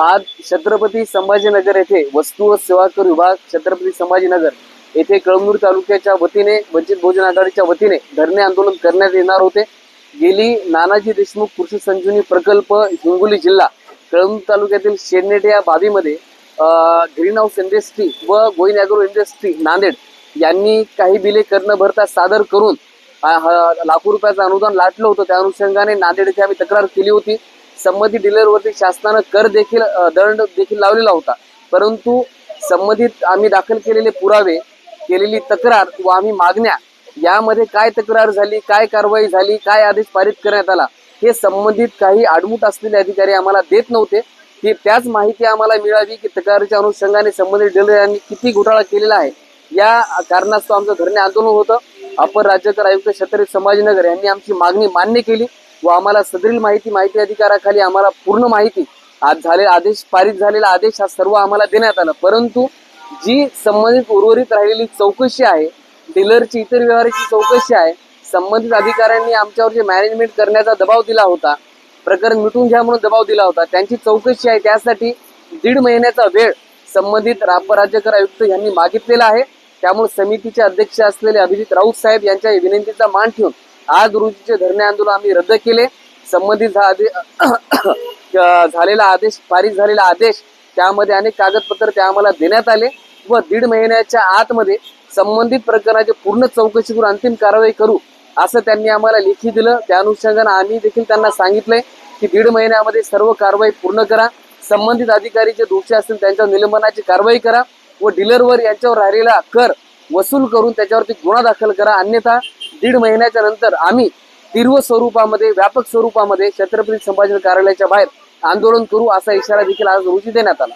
आज छत्रपती संभाजीनगर येथे वस्तू व सेवा कर विभाग छत्रपती संभाजीनगर येथे कळमनूर तालुक्याच्या वतीने वंचित बहुजन आघाडीच्या वतीने धरणे आंदोलन करण्यात येणार होते. गेली नानाजी देशमुख कृषी संजीवनी प्रकल्प हिंगोली जिल्हा कळमनूर तालुक्यातील शेडनेट या बाबीमध्ये ग्रीन हाऊस इंडस्ट्री व गोईन अॅग्रो इंडस्ट्री नांदेड यांनी काही बिले कर न भरता सादर करून लाखो रुपयाचं अनुदान लाटलं होतं. त्या अनुषंगाने नांदेड येथे आम्ही तक्रार केली होती. संबंधित डीलरवरती शासनानं कर देखील दंड देखील लावलेला होता. परंतु संबंधित आम्ही दाखल केलेले पुरावे केलेली तक्रार व आम्ही मागण्या यामध्ये काय तक्रार झाली काय कारवाई झाली काय आदेश पारित करण्यात आला हे संबंधित काही आडमूट असलेले अधिकारी आम्हाला देत नव्हते. की त्याच माहिती आम्हाला मिळावी की तक्रारीच्या अनुषंगाने संबंधित डीलर यांनी किती घोटाळा केलेला आहे या कारणास्तव आमचं धरणे आंदोलन होतं. अपर राज्यकर आयुक्त छत्री संभाजीनगर यांनी आमची मागणी मान्य केली. व आम्हाला सदरील माहिती माहिती अधिकाराखाली आम्हाला पूर्ण माहिती आज झालेला आदेश पारित झालेला आदेश हा सर्व आम्हाला देण्यात आला. परंतु जी संबंधित उर्वरित राहिलेली चौकशी आहे डीलरची इतर व्यवहाराची चौकशी आहे संबंधित अधिकाऱ्यांनी आमच्यावर जे मॅनेजमेंट करण्याचा दबाव दिला होता प्रकरण मिटून घ्या म्हणून दबाव दिला होता त्यांची चौकशी आहे त्यासाठी दीड महिन्याचा वेळ संबंधित रा- राज्यकर आयुक्त यांनी मागितलेला आहे. त्यामुळे समितीचे अध्यक्ष असलेले अभिजित राऊत साहेब यांच्या विनंतीचा मान ठेवून आज रोजीचे धरणे आंदोलन आम्ही रद्द केले. संबंधित झा- झालेला आदेश पारित झालेला आदेश त्यामध्ये अनेक कागदपत्र ते आम्हाला देण्यात आले व दीड महिन्याच्या आतमध्ये संबंधित प्रकरणाची पूर्ण चौकशी करून अंतिम कारवाई करू असं त्यांनी आम्हाला लेखी दिलं. त्या अनुषंगानं आम्ही देखील त्यांना सांगितलंय की दीड महिन्यामध्ये सर्व कारवाई पूर्ण करा. संबंधित अधिकारी जे दोषी असतील त्यांच्या निलंबनाची कारवाई करा व डीलरवर यांच्यावर राहिलेला कर वसूल करून त्याच्यावरती गुन्हा दाखल करा. अन्यथा दीड महिन्याच्या नंतर आम्ही तीव्र स्वरूपामध्ये व्यापक स्वरूपामध्ये छत्रपती संभाजी कार्यालयाच्या बाहेर आंदोलन करू असा इशारा देखील आज रोजी देण्यात आला.